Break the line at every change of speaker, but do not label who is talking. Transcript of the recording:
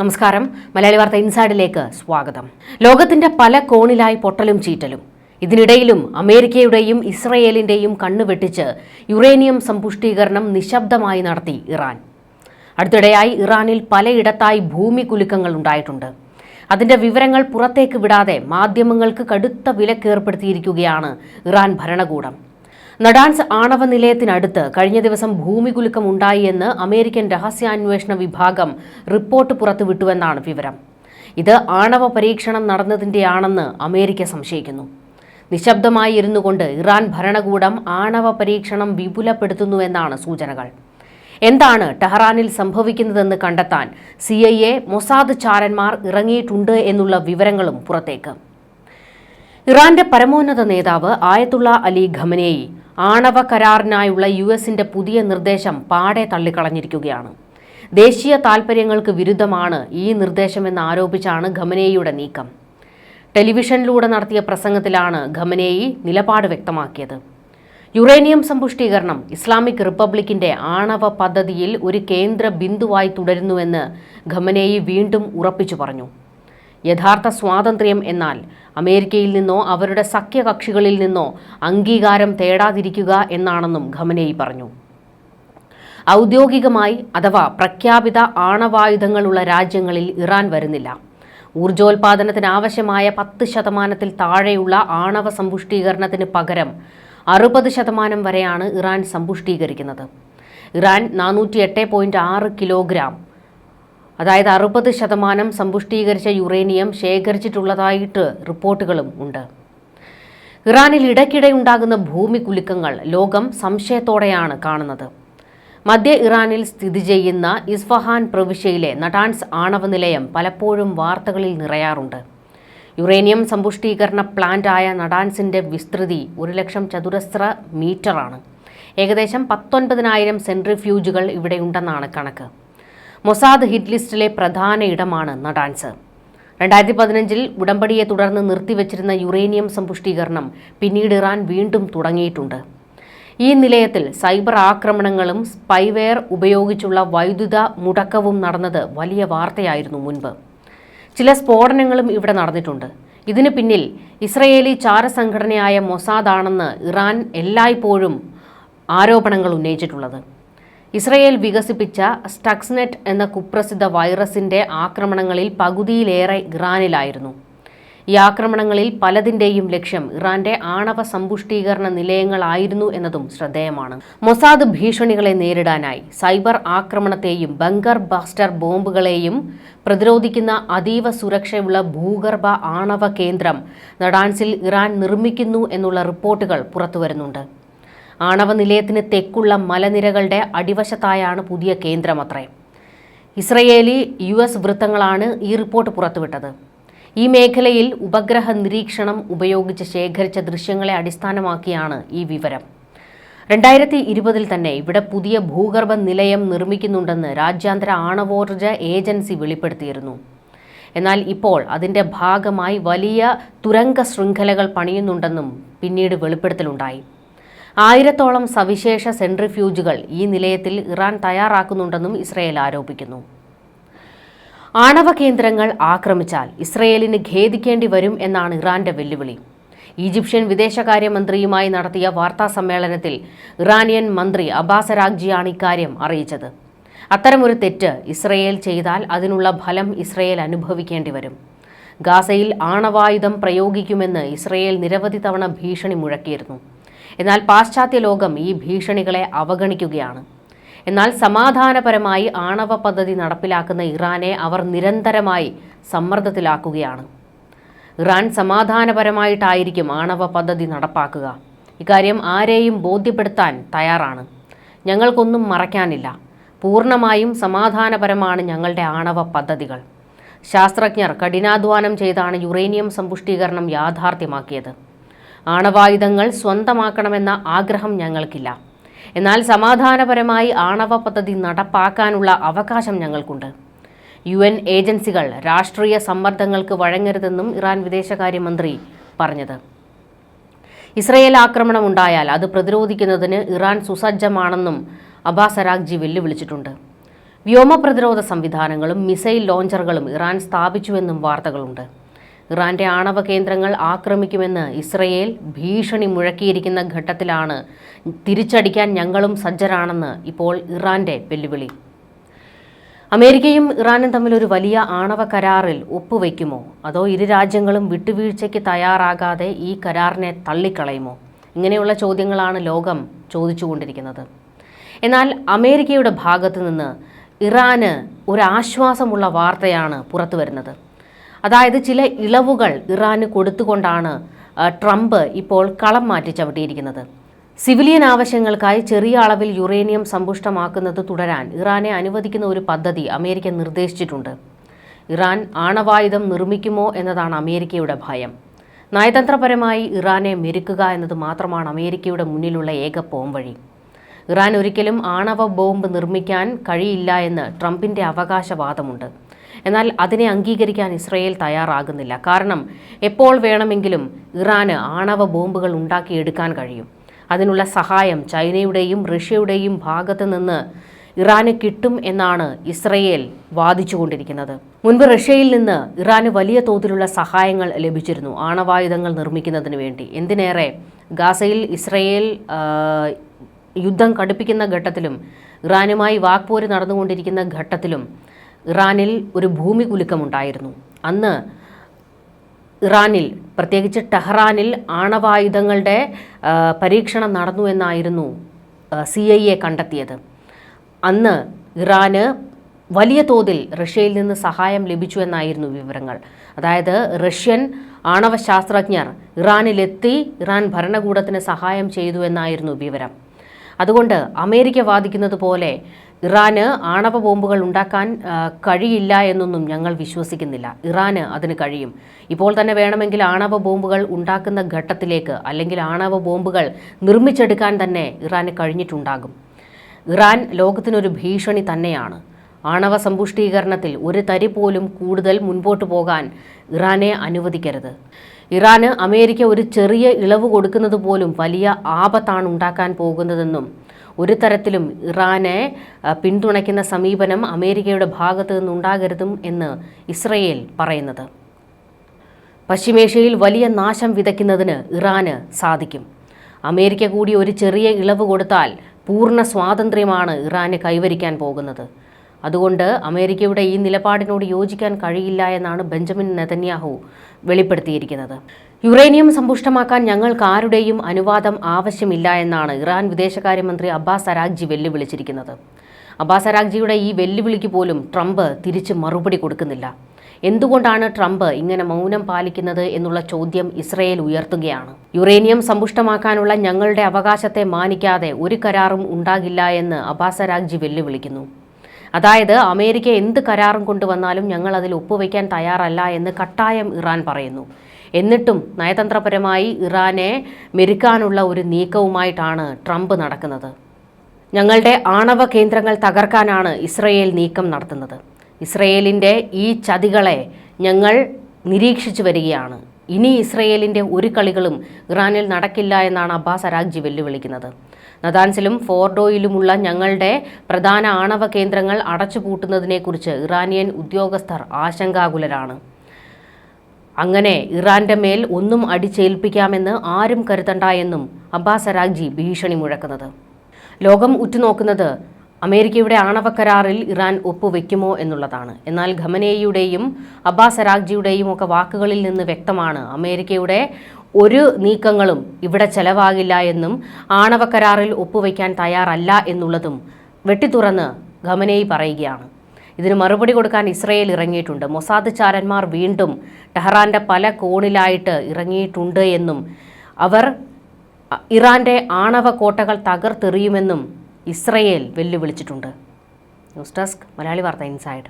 നമസ്കാരം. മലയാളി വാർത്ത ഇൻസൈഡിലേക്ക് സ്വാഗതം. ലോകത്തിന്റെ പല കോണിലായി പൊട്ടലും ചീറ്റലും. ഇതിനിടയിലും അമേരിക്കയുടെയും ഇസ്രയേലിന്റെയും കണ്ണുവെട്ടിച്ച് യുറേനിയം സമ്പുഷ്ടീകരണം നിശബ്ദമായി നടത്തി ഇറാൻ. അടുത്തിടെയായി ഇറാനിൽ പലയിടത്തായി ഭൂമി കുലുക്കങ്ങൾ ഉണ്ടായിട്ടുണ്ട്. അതിന്റെ വിവരങ്ങൾ പുറത്തേക്ക് വിടാതെ മാധ്യമങ്ങൾക്ക് കടുത്ത വിലക്കേർപ്പെടുത്തിയിരിക്കുകയാണ് ഇറാൻ ഭരണകൂടം. നഡാൻസ് ആണവ നിലയത്തിനടുത്ത് കഴിഞ്ഞ ദിവസം ഭൂമികുലുക്കം ഉണ്ടായി എന്ന് അമേരിക്കൻ രഹസ്യാന്വേഷണ വിഭാഗം റിപ്പോർട്ട് പുറത്തുവിട്ടുവെന്നാണ് വിവരം. ഇത് ആണവ പരീക്ഷണം നടന്നതിന്റെയാണെന്ന് അമേരിക്ക സംശയിക്കുന്നു. നിശബ്ദമായി ഇരുന്നു കൊണ്ട് ഇറാൻ ഭരണകൂടം ആണവ പരീക്ഷണം വിപുലപ്പെടുത്തുന്നുവെന്നാണ് സൂചനകൾ. എന്താണ് ടെഹ്റാനിൽ സംഭവിക്കുന്നതെന്ന് കണ്ടെത്താൻ സി ഐ എ മൊസാദ് ചാരന്മാർ ഇറങ്ങിയിട്ടുണ്ട് എന്നുള്ള വിവരങ്ങളും പുറത്തേക്ക്. ഇറാന്റെ പരമോന്നത നേതാവ് ആയത്തുള്ള അലി ഖമനേയി ആണവ കരാറിനായുള്ള യു എസിന്റെ പുതിയ നിർദ്ദേശം പാടെ തള്ളിക്കളഞ്ഞിരിക്കുകയാണ്. ദേശീയ താൽപ്പര്യങ്ങൾക്ക് വിരുദ്ധമാണ് ഈ നിർദ്ദേശമെന്ന് ആരോപിച്ചാണ് ഖമനേയിയുടെ നീക്കം. ടെലിവിഷനിലൂടെ നടത്തിയ പ്രസംഗത്തിലാണ് ഖമനേയി നിലപാട് വ്യക്തമാക്കിയത്. യുറേനിയം സമ്പുഷ്ടീകരണം ഇസ്ലാമിക് റിപ്പബ്ലിക്കിന്റെ ആണവ പദ്ധതിയിൽ ഒരു കേന്ദ്ര ബിന്ദുവായി തുടരുന്നുവെന്ന് ഖമനേയി വീണ്ടും ഉറപ്പിച്ചു പറഞ്ഞു. യഥാർത്ഥ സ്വാതന്ത്ര്യം എന്നാൽ അമേരിക്കയിൽ നിന്നോ അവരുടെ സഖ്യകക്ഷികളിൽ നിന്നോ അംഗീകാരം തേടാതിരിക്കുക എന്നാണെന്നും ഖമനേയി പറഞ്ഞു. ഔദ്യോഗികമായി അഥവാ പ്രഖ്യാപിത ആണവായുധങ്ങളുള്ള രാജ്യങ്ങളിൽ ഇറാൻ വരുന്നില്ല. ഊർജോൽപാദനത്തിനാവശ്യമായ പത്ത് ശതമാനത്തിൽ താഴെയുള്ള ആണവ സമ്പുഷ്ടീകരണത്തിന് പകരം അറുപത് ശതമാനം വരെയാണ് ഇറാൻ സമ്പുഷ്ടീകരിക്കുന്നത്. ഇറാൻ നാനൂറ്റി എട്ട് പോയിന്റ് ആറ് കിലോഗ്രാം അതായത് അറുപത് ശതമാനം സമ്പുഷ്ടീകരിച്ച യുറേനിയം ശേഖരിച്ചിട്ടുള്ളതായിട്ട് റിപ്പോർട്ടുകളും ഉണ്ട്. ഇറാനിൽ ഇടയ്ക്കിടെ ഉണ്ടാകുന്ന ഭൂമി കുലുക്കങ്ങൾ ലോകം സംശയത്തോടെയാണ് കാണുന്നത്. മധ്യ ഇറാനിൽ സ്ഥിതി ചെയ്യുന്ന ഇസ്ഫഹാൻ പ്രവിശ്യയിലെ നടാൻസ് ആണവ നിലയം പലപ്പോഴും വാർത്തകളിൽ നിറയാറുണ്ട്. യുറേനിയം സമ്പുഷ്ടീകരണ പ്ലാന്റ് ആയ നടാൻസിന്റെ വിസ്തൃതി ഒരു ലക്ഷം ചതുരശ്ര മീറ്ററാണ്. ഏകദേശം പത്തൊൻപതിനായിരം സെൻട്രിഫ്യൂജുകൾ ഇവിടെയുണ്ടെന്നാണ് കണക്ക്. മൊസാദ് ഹിറ്റ് ലിസ്റ്റിലെ പ്രധാന ഇടമാണ് നടാൻസ് രണ്ടായിരത്തി പതിനഞ്ചിൽ ഉടമ്പടിയെ തുടർന്ന് നിർത്തിവച്ചിരുന്ന യുറേനിയം സമ്പുഷ്ടീകരണം പിന്നീട് ഇറാൻ വീണ്ടും തുടങ്ങിയിട്ടുണ്ട്. ഈ നിലയത്തിൽ സൈബർ ആക്രമണങ്ങളും സ്പൈവെയർ ഉപയോഗിച്ചുള്ള വൈദ്യുത മുടക്കവും നടന്നത് വലിയ വാർത്തയായിരുന്നു മുൻപ്. ചില സ്ഫോടനങ്ങളും ഇവിടെ നടന്നിട്ടുണ്ട്. ഇതിന് പിന്നിൽ ഇസ്രയേലി ചാരസംഘടനയായ മൊസാദാണെന്ന് ഇറാൻ എല്ലായ്പ്പോഴും ആരോപണങ്ങൾ ഉന്നയിച്ചിട്ടുള്ളത്. ഇസ്രയേൽ വികസിപ്പിച്ച സ്റ്റക്സ്നെറ്റ് എന്ന കുപ്രസിദ്ധ വൈറസിന്റെ ആക്രമണങ്ങളിൽ പകുതിയിലേറെ ഇറാനിലായിരുന്നു. ഈ ആക്രമണങ്ങളിൽ പലതിന്റെയും ലക്ഷ്യം ഇറാന്റെ ആണവ സമ്പുഷ്ടീകരണ നിലയങ്ങളായിരുന്നു എന്നതും ശ്രദ്ധേയമാണ്. മൊസാദ് ഭീഷണികളെ നേരിടാനായി സൈബർ ആക്രമണത്തെയും ബങ്കർ ബാസ്റ്റർ ബോംബുകളെയും പ്രതിരോധിക്കുന്ന അതീവ സുരക്ഷയുള്ള ഭൂഗർഭ ആണവ കേന്ദ്രം നടാൻസിൽ ഇറാൻ നിർമ്മിക്കുന്നു എന്നുള്ള റിപ്പോർട്ടുകൾ പുറത്തുവരുന്നുണ്ട്. ആണവ നിലയത്തിന് തെക്കുള്ള മലനിരകളുടെ അടിവശത്തായാണ് പുതിയ കേന്ദ്രമത്രേ ഇസ്രയേലി യു എസ് വൃത്തങ്ങളാണ് ഈ റിപ്പോർട്ട് പുറത്തുവിട്ടത്. ഈ മേഖലയിൽ ഉപഗ്രഹ നിരീക്ഷണം ഉപയോഗിച്ച് ശേഖരിച്ച ദൃശ്യങ്ങളെ അടിസ്ഥാനമാക്കിയാണ് ഈ വിവരം. രണ്ടായിരത്തി ഇരുപതിൽ തന്നെ ഇവിടെ പുതിയ ഭൂഗർഭ നിലയം നിർമ്മിക്കുന്നുണ്ടെന്ന് രാജ്യാന്തര ആണവോർജ ഏജൻസി വെളിപ്പെടുത്തിയിരുന്നു. എന്നാൽ ഇപ്പോൾ അതിന്റെ ഭാഗമായി വലിയ തുരങ്ക ശൃംഖലകൾ പണിയുന്നുണ്ടെന്നും പിന്നീട് വെളിപ്പെടുത്തലുണ്ടായി. ആയിരത്തോളം സവിശേഷ സെൻട്രിഫ്യൂജുകൾ ഈ നിലയത്തിൽ ഇറാൻ തയ്യാറാക്കുന്നുണ്ടെന്നും ഇസ്രയേൽ ആരോപിക്കുന്നു. ആണവ കേന്ദ്രങ്ങൾ ആക്രമിച്ചാൽ ഇസ്രയേലിന് ഖേദിക്കേണ്ടി വരും എന്നാണ് ഇറാന്റെ വെല്ലുവിളി. ഈജിപ്ഷ്യൻ വിദേശകാര്യമന്ത്രിയുമായി നടത്തിയ വാർത്താ സമ്മേളനത്തിൽ ഇറാനിയൻ മന്ത്രി അബ്ബാസ് രാഗ്ജിയാണ് ഇക്കാര്യം അറിയിച്ചത്. അത്തരമൊരു തെറ്റ് ഇസ്രയേൽ ചെയ്താൽ അതിനുള്ള ഫലം ഇസ്രയേൽ അനുഭവിക്കേണ്ടി വരും. ഗാസയിൽ ആണവായുധം പ്രയോഗിക്കുമെന്ന് ഇസ്രയേൽ നിരവധി തവണ ഭീഷണി മുഴക്കിയിരുന്നു. എന്നാൽ പാശ്ചാത്യ ലോകം ഈ ഭീഷണികളെ അവഗണിക്കുകയാണ്. എന്നാൽ സമാധാനപരമായി ആണവ പദ്ധതി നടപ്പിലാക്കുന്ന ഇറാനെ അവർ നിരന്തരമായി സമ്മർദ്ദത്തിലാക്കുകയാണ്. ഇറാൻ സമാധാനപരമായിട്ടായിരിക്കും ആണവ പദ്ധതി നടപ്പാക്കുക. ഇക്കാര്യം ആരെയും ബോധ്യപ്പെടുത്താൻ തയ്യാറാണ്. ഞങ്ങൾക്കൊന്നും മറയ്ക്കാനില്ല. പൂർണമായും സമാധാനപരമാണ് ഞങ്ങളുടെ ആണവ പദ്ധതികൾ. ശാസ്ത്രജ്ഞർ കഠിനാധ്വാനം ചെയ്താണ് യുറേനിയം സമ്പുഷ്ടീകരണം യാഥാർത്ഥ്യമാക്കിയത്. ആണവായുധങ്ങൾ സ്വന്തമാക്കണമെന്ന ആഗ്രഹം ഞങ്ങൾക്കില്ല. എന്നാൽ സമാധാനപരമായി ആണവ പദ്ധതി നടപ്പാക്കാനുള്ള അവകാശം ഞങ്ങൾക്കുണ്ട്. യു എൻ ഏജൻസികൾ രാഷ്ട്രീയ സമ്മർദ്ദങ്ങൾക്ക് വഴങ്ങരുതെന്നും ഇറാൻ വിദേശകാര്യമന്ത്രി പറഞ്ഞത്. ഇസ്രയേൽ ആക്രമണം ഉണ്ടായാൽ അത് പ്രതിരോധിക്കുന്നതിന് ഇറാൻ സുസജ്ജമാണെന്നും അബ്ബാസ് അരാഗ്ജി വെല്ലുവിളിച്ചിട്ടുണ്ട്. വ്യോമ പ്രതിരോധ സംവിധാനങ്ങളും മിസൈൽ ലോഞ്ചറുകളും ഇറാൻ സ്ഥാപിച്ചുവെന്നും വാർത്തകളുണ്ട്. ഇറാന്റെ ആണവ കേന്ദ്രങ്ങൾ ആക്രമിക്കുമെന്ന് ഇസ്രയേൽ ഭീഷണി മുഴക്കിയിരിക്കുന്ന ഘട്ടത്തിലാണ് തിരിച്ചടിക്കാൻ ഞങ്ങളും സജ്ജരാണെന്ന് ഇപ്പോൾ ഇറാന്റെ വെല്ലുവിളി. അമേരിക്കയും ഇറാനും തമ്മിൽ ഒരു വലിയ ആണവ കരാറിൽ ഒപ്പുവെക്കുമോ? അതോ ഇരു രാജ്യങ്ങളും വിട്ടുവീഴ്ചയ്ക്ക് തയ്യാറാകാതെ ഈ കരാറിനെ തള്ളിക്കളയുമോ? ഇങ്ങനെയുള്ള ചോദ്യങ്ങളാണ് ലോകം ചോദിച്ചുകൊണ്ടിരിക്കുന്നത്. എന്നാൽ അമേരിക്കയുടെ ഭാഗത്തു നിന്ന് ഇറാന് ഒരു ആശ്വാസമുള്ള വാർത്തയാണ് പുറത്തു വരുന്നത് അതായത് ചില ഇളവുകൾ ഇറാന് കൊടുത്തുകൊണ്ടാണ് ട്രംപ് ഇപ്പോൾ കളം മാറ്റി ചവിട്ടിയിരിക്കുന്നത്. സിവിലിയൻ ആവശ്യങ്ങൾക്കായി ചെറിയ അളവിൽ യുറേനിയം സമ്പുഷ്ടമാക്കുന്നത് തുടരാൻ ഇറാനെ അനുവദിക്കുന്ന ഒരു പദ്ധതി അമേരിക്ക നിർദ്ദേശിച്ചിട്ടുണ്ട്. ഇറാൻ ആണവായുധം നിർമ്മിക്കുമോ എന്നതാണ് അമേരിക്കയുടെ ഭയം. നയതന്ത്രപരമായി ഇറാനെ മെരുക്കുക എന്നത് മാത്രമാണ് അമേരിക്കയുടെ മുന്നിലുള്ള ഏക പോംവഴി ഇറാൻ ഒരിക്കലും ആണവ ബോംബ് നിർമ്മിക്കാൻ കഴിയില്ല എന്ന് ട്രംപിന്റെ അവകാശവാദമുണ്ട്. എന്നാൽ അതിനെ അംഗീകരിക്കാൻ ഇസ്രയേൽ തയ്യാറാകുന്നില്ല. കാരണം എപ്പോൾ വേണമെങ്കിലും ഇറാന് ആണവ ബോംബുകൾ ഉണ്ടാക്കിയെടുക്കാൻ കഴിയും. അതിനുള്ള സഹായം ചൈനയുടെയും റഷ്യയുടെയും ഭാഗത്തു നിന്ന് ഇറാന് കിട്ടും എന്നാണ് ഇസ്രയേൽ വാദിച്ചുകൊണ്ടിരിക്കുന്നത്. മുൻപ് റഷ്യയിൽ നിന്ന് ഇറാന് വലിയ തോതിലുള്ള സഹായങ്ങൾ ലഭിച്ചിരുന്നു. ആണവായുധങ്ങൾ നിർമ്മിക്കുന്നതിന് വേണ്ടി. എന്തിനേറെ ഗാസയിൽ ഇസ്രയേൽ യുദ്ധം കടുപ്പിക്കുന്ന ഘട്ടത്തിലും ഇറാനുമായി വാക്പോര് നടന്നുകൊണ്ടിരിക്കുന്ന ഘട്ടത്തിലും ഇറാനിൽ ഒരു ഭൂമി കുലുക്കമുണ്ടായിരുന്നു. അന്ന് ഇറാനിൽ പ്രത്യേകിച്ച് ടെഹ്റാനിൽ ആണവായുധങ്ങളുടെ പരീക്ഷണം നടന്നു എന്നായിരുന്നു സി ഐ എ കണ്ടെത്തിയത്. അന്ന് ഇറാന് വലിയ തോതിൽ റഷ്യയിൽ നിന്ന് സഹായം ലഭിച്ചു എന്നായിരുന്നു വിവരങ്ങൾ. അതായത് റഷ്യൻ ആണവ ശാസ്ത്രജ്ഞർ ഇറാനിലെത്തി ഇറാൻ ഭരണകൂടത്തിന് സഹായം ചെയ്തു എന്നായിരുന്നു വിവരം. അതുകൊണ്ട് അമേരിക്ക വാദിക്കുന്നത് പോലെ ഇറാന് ആണവ ബോംബുകൾ ഉണ്ടാക്കാൻ കഴിയില്ല എന്നൊന്നും ഞങ്ങൾ വിശ്വസിക്കുന്നില്ല. ഇറാന് അതിന് കഴിയും. ഇപ്പോൾ തന്നെ വേണമെങ്കിൽ ആണവ ബോംബുകൾ ഉണ്ടാക്കുന്ന ഘട്ടത്തിലേക്ക് അല്ലെങ്കിൽ ആണവ ബോംബുകൾ നിർമ്മിച്ചെടുക്കാൻ തന്നെ ഇറാന് കഴിഞ്ഞിട്ടുണ്ടാകും. ഇറാൻ ലോകത്തിനൊരു ഭീഷണി തന്നെയാണ്. ആണവ സമ്പുഷ്ടീകരണത്തിൽ ഒരു തരി പോലും കൂടുതൽ മുൻപോട്ട് പോകാൻ ഇറാനെ അനുവദിക്കരുത്. ഇറാന് അമേരിക്ക ഒരു ചെറിയ ഇളവ് കൊടുക്കുന്നത് പോലും വലിയ ആപത്താണ് ഉണ്ടാക്കാൻ പോകുന്നതെന്നും ഒരു തരത്തിലും ഇറാനെ പിന്തുണയ്ക്കുന്ന സമീപനം അമേരിക്കയുടെ ഭാഗത്തു നിന്നുണ്ടാകരുതും എന്ന് ഇസ്രയേൽ പറയുന്നത്. പശ്ചിമേഷ്യയിൽ വലിയ നാശം വിതയ്ക്കുന്നതിന് ഇറാന് സാധിക്കും. അമേരിക്ക കൂടി ഒരു ചെറിയ ഇളവ് കൊടുത്താൽ പൂർണ സ്വാതന്ത്ര്യമാണ് ഇറാന് കൈവരിക്കാൻ പോകുന്നത്. അതുകൊണ്ട് അമേരിക്കയുടെ ഈ നിലപാടിനോട് യോജിക്കാൻ കഴിയില്ല എന്നാണ് ബെഞ്ചമിൻ നെതന്യാഹു വെളിപ്പെടുത്തിയിരിക്കുന്നത്. യുറേനിയം സമ്പുഷ്ടമാക്കാൻ ഞങ്ങൾക്ക് ആരുടെയും അനുവാദം ആവശ്യമില്ല എന്നാണ് ഇറാൻ വിദേശകാര്യമന്ത്രി അബ്ബാസ് അരാഗ്ജി വെല്ലുവിളിച്ചിരിക്കുന്നത്. അബ്ബാസ് അരാഗ്ജിയുടെ ഈ വെല്ലുവിളിക്ക് പോലും ട്രംപ് തിരിച്ച് മറുപടി കൊടുക്കുന്നില്ല. എന്തുകൊണ്ടാണ് ട്രംപ് ഇങ്ങനെ മൗനം പാലിക്കുന്നത് എന്നുള്ള ചോദ്യം ഇസ്രയേൽ ഉയർത്തുകയാണ്. യുറേനിയം സമ്പുഷ്ടമാക്കാനുള്ള ഞങ്ങളുടെ അവകാശത്തെ മാനിക്കാതെ ഒരു കരാറും ഉണ്ടാകില്ല എന്ന് അബ്ബാസ് അരാഗ്ജി വെല്ലുവിളിക്കുന്നു. അതായത് അമേരിക്ക എന്ത് കരാറും കൊണ്ടുവന്നാലും ഞങ്ങൾ അതിൽ ഒപ്പുവയ്ക്കാൻ തയ്യാറല്ല എന്ന് കട്ടായം ഇറാൻ പറയുന്നു. എന്നിട്ടും നയതന്ത്രപരമായി ഇറാനെ മെരുക്കാനുള്ള ഒരു നീക്കവുമായിട്ടാണ് ട്രംപ് നടക്കുന്നത്. ഞങ്ങളുടെ ആണവ കേന്ദ്രങ്ങൾ തകർക്കാനാണ് ഇസ്രയേൽ നീക്കം നടത്തുന്നത്. ഇസ്രയേലിന്റെ ഈ ചതികളെ ഞങ്ങൾ നിരീക്ഷിച്ചു വരികയാണ്. ഇനി ഇസ്രയേലിന്റെ ഒരു കളികളും ഇറാനിൽ നടക്കില്ല എന്നാണ് അബ്ബാസ് അരാഗ്ജി വെല്ലുവിളിക്കുന്നത്. നദാൻസിലും ഫോർഡോയിലുമുള്ള ഞങ്ങളുടെ പ്രധാന ആണവ കേന്ദ്രങ്ങൾ അടച്ചുപൂട്ടുന്നതിനെക്കുറിച്ച് ഇറാനിയൻ ഉദ്യോഗസ്ഥർ ആശങ്കാകുലരാണ്. അങ്ങനെ ഇറാന്റെ മേൽ ഒന്നും അടിച്ചേൽപ്പിക്കാമെന്ന് ആരും കരുതണ്ട എന്നും അബ്ബാസ് അരാഗ്ജി ഭീഷണി മുഴക്കുന്നത്. ലോകം ഉറ്റുനോക്കുന്നത് അമേരിക്കയുടെ ആണവ കരാറിൽ ഇറാൻ ഒപ്പുവെക്കുമോ എന്നുള്ളതാണ്. എന്നാൽ ഖമനേയുടെയും അബ്ബാസ് അരാഗ്ജിയുടെയും ഒക്കെ വാക്കുകളിൽ നിന്ന് വ്യക്തമാണ് അമേരിക്കയുടെ ഒരു നീക്കങ്ങളും ഇവിടെ ചെലവാകില്ല എന്നും ആണവ കരാറിൽ ഒപ്പുവെക്കാൻ തയ്യാറല്ല എന്നുള്ളതും വെട്ടിത്തുറന്ന് ഖമനേയി പറയുകയാണ്. ഇതിന് മറുപടി കൊടുക്കാൻ ഇസ്രയേൽ ഇറങ്ങിയിട്ടുണ്ട്. മൊസാദ് ചാരന്മാർ വീണ്ടും ടെഹ്റാന്റെ പല കോണിലായിട്ട് ഇറങ്ങിയിട്ടുണ്ട് എന്നും അവർ ഇറാന്റെ ആണവ കോട്ടകൾ തകർത്തെറിയുമെന്നും Israel വെല്ലുവിളിച്ചിട്ടുണ്ട്. News desk Malayali Vartha inside.